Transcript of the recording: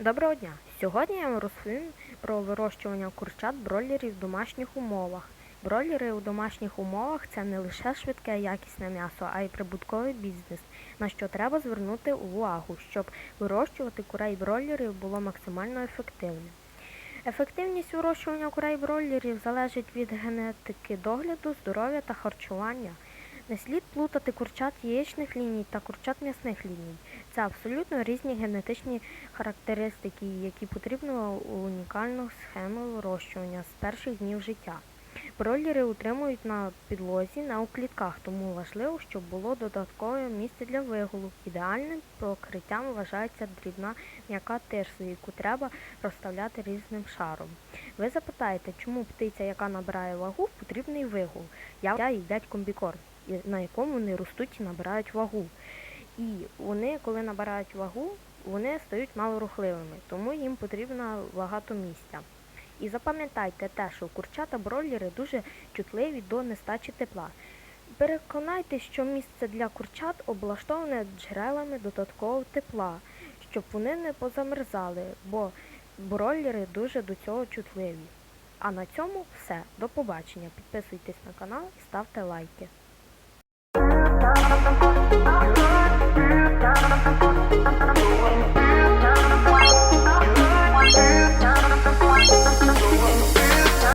Доброго дня! Сьогодні я вам розповім про вирощування курчат бройлерів в домашніх умовах. Бройлери у домашніх умовах це не лише швидке якісне м'ясо, а й прибутковий бізнес, на що треба звернути увагу, щоб вирощувати курей бройлерів було максимально ефективним. Ефективність вирощування курей бройлерів залежить від генетики догляду, здоров'я та харчування. Не слід плутати курчат яєчних ліній та курчат м'ясних ліній. Це абсолютно різні генетичні характеристики, які потрібно у унікальну схему вирощування з перших днів життя. Бройлери утримують на підлозі на у клітках, тому важливо, щоб було додаткове місце для вигулу. Ідеальним покриттям вважається дрібна м'яка тирса, яку треба розставляти різним шаром. Ви запитаєте, чому птиця, яка набирає вагу, потрібний вигул? Я їдять комбікорм, і- на якому вони ростуть і набирають вагу. І вони, коли набирають вагу, вони стають малорухливими, тому їм потрібно багато місця. І запам'ятайте те, що курчата бройлери дуже чутливі до нестачі тепла. Переконайтесь, що місце для курчат облаштоване джерелами додаткового тепла, щоб вони не позамерзали, бо бройлери дуже до цього чутливі. А на цьому все. До побачення. Підписуйтесь на канал і ставте лайки. Thank you.